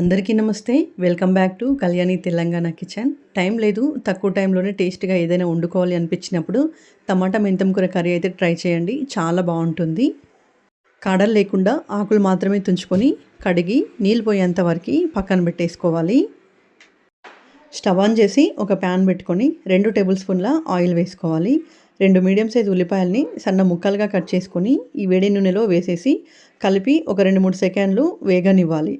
అందరికీ నమస్తే. Welcome back to Kalyani Telangana kitchen. Time లేదు తక్కువ టైంలోనే టేస్ట్గా ఏదైనా వండుకోవాలి అనిపించినప్పుడు టమాటా మెంతం కూర కర్రీ అయితే ట్రై చేయండి చాలా బాగుంటుంది. కాడలు లేకుండా ఆకులు మాత్రమే తుంచుకొని కడిగి నీళ్ళు పోయేంత వరకు పక్కన పెట్టేసుకోవాలి. స్టవ్ ఆన్ చేసి ఒక ప్యాన్ పెట్టుకొని రెండు టేబుల్ స్పూన్ల ఆయిల్ వేసుకోవాలి. రెండు మీడియం సైజ్ ఉల్లిపాయల్ని సన్న ముక్కలుగా కట్ చేసుకొని ఈ వేడి నూనెలో వేసేసి కలిపి ఒక రెండు మూడు సెకండ్లు వేగనివ్వాలి.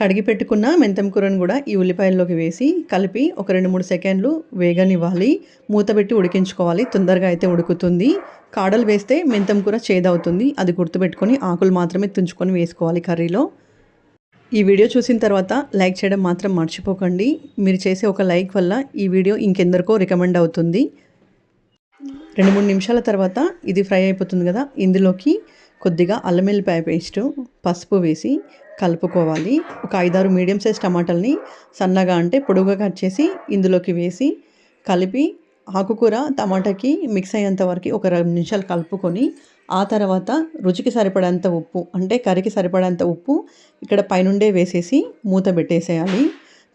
కడిగి పెట్టుకున్న మెంతం కూరను కూడా ఈ ఉల్లిపాయల్లోకి వేసి కలిపి ఒక రెండు మూడు సెకండ్లు వేగనివ్వాలి. మూత పెట్టి ఉడికించుకోవాలి. తొందరగా అయితే ఉడుకుతుంది. కాడలు వేస్తే మెంతం కూర చేదవుతుంది. అది గుర్తుపెట్టుకొని ఆకులు మాత్రమే తుంచుకొని వేసుకోవాలి కర్రీలో. ఈ వీడియో చూసిన తర్వాత లైక్ చేయడం మాత్రం మర్చిపోకండి. మీరు చేసే ఒక లైక్ వల్ల ఈ వీడియో ఇంకెందరికో రికమెండ్ అవుతుంది. రెండు మూడు నిమిషాల తర్వాత ఇది ఫ్రై అయిపోతుంది కదా. ఇందులోకి కొద్దిగా అల్లం వెల్లిపాయ పేస్టు పసుపు వేసి కలుపుకోవాలి. ఒక ఐదారు మీడియం సైజ్ టమాటాలని సన్నగా అంటే పొడుగుగా కట్ చేసి ఇందులోకి వేసి కలిపి ఆకుకూర టమాటాకి మిక్స్ అయ్యేంత వరకు ఒక రెండు నిమిషాలు కలుపుకొని ఆ తర్వాత రుచికి సరిపడేంత ఉప్పు అంటే కర్రీకి సరిపడేంత ఉప్పు ఇక్కడ పైనుండే వేసేసి మూత పెట్టేసేయాలి.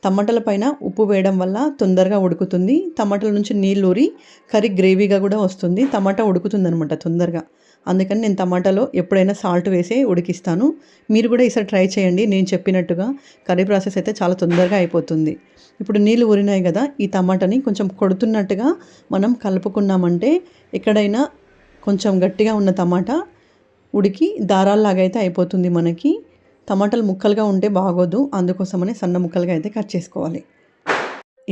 టమాటాల పైన ఉప్పు వేయడం వల్ల తొందరగా ఉడుకుతుంది. టమాటాల నుంచి నీళ్ళు ఊరి కర్రీ గ్రేవీగా కూడా వస్తుంది. టమాటా ఉడుకుతుంది అనమాట తొందరగా. అందుకని నేను టమాటాలో ఎప్పుడైనా సాల్ట్ వేసి ఉడికిస్తాను. మీరు కూడా ఈసారి ట్రై చేయండి. నేను చెప్పినట్టుగా కర్రీ ప్రాసెస్ అయితే చాలా తొందరగా అయిపోతుంది. ఇప్పుడు నీళ్ళు ఊరినాయి కదా ఈ టమాటాని కొంచెం కొడుతున్నట్టుగా మనం కలుపుకున్నామంటే ఎక్కడైనా కొంచెం గట్టిగా ఉన్న టమాటా ఉడికి దారాల్లాగా అయితే అయిపోతుంది మనకి. టమాటాలు ముక్కలుగా ఉంటే బాగోదు. అందుకోసమనే సన్న ముక్కలుగా అయితే కట్ చేసుకోవాలి.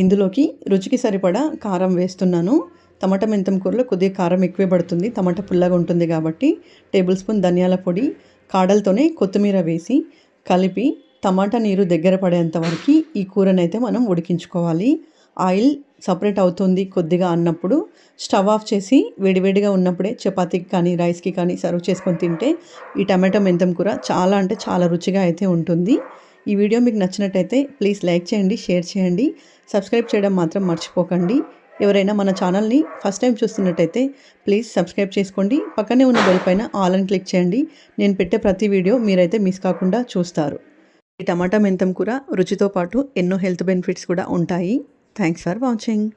ఇందులోకి రుచికి సరిపడా కారం వేస్తున్నాను. టమాటా మెంతం కూరలో కొద్దిగా కారం ఎక్కువే పడుతుంది. టమాటా పుల్లగా ఉంటుంది కాబట్టి టేబుల్ స్పూన్ ధనియాల పొడి కాడలతోనే కొత్తిమీర వేసి కలిపి టమాటా నీరు దగ్గర పడేంత వరకు ఈ కూరనైతే మనం ఉడికించుకోవాలి. ఆయిల్ సపరేట్ అవుతుంది కొద్దిగా అన్నప్పుడు. స్టవ్ ఆఫ్ చేసి వేడివేడిగా ఉన్నప్పుడే చపాతీకి కానీ రైస్కి కానీ సర్వ్ చేసుకొని తింటే ఈ టమాటో మెంతం కూర చాలా అంటే చాలా రుచిగా అయితే ఉంటుంది. ఈ వీడియో మీకు నచ్చినట్టయితే ప్లీజ్ లైక్ చేయండి షేర్ చేయండి. సబ్స్క్రైబ్ చేయడం మాత్రం మర్చిపోకండి. ఎవరైనా మన ఛానల్ని ఫస్ట్ టైం చూస్తున్నట్టయితే ప్లీజ్ సబ్స్క్రైబ్ చేసుకోండి. పక్కనే ఉన్న బెల్ పైన ఆల్ అని క్లిక్ చేయండి. నేను పెట్టే ప్రతి వీడియో మీరైతే మిస్ కాకుండా చూస్తారు. ఈ టమాటా మెంతం కూర రుచితో పాటు ఎన్నో హెల్త్ బెనిఫిట్స్ కూడా ఉంటాయి. Thanks for watching.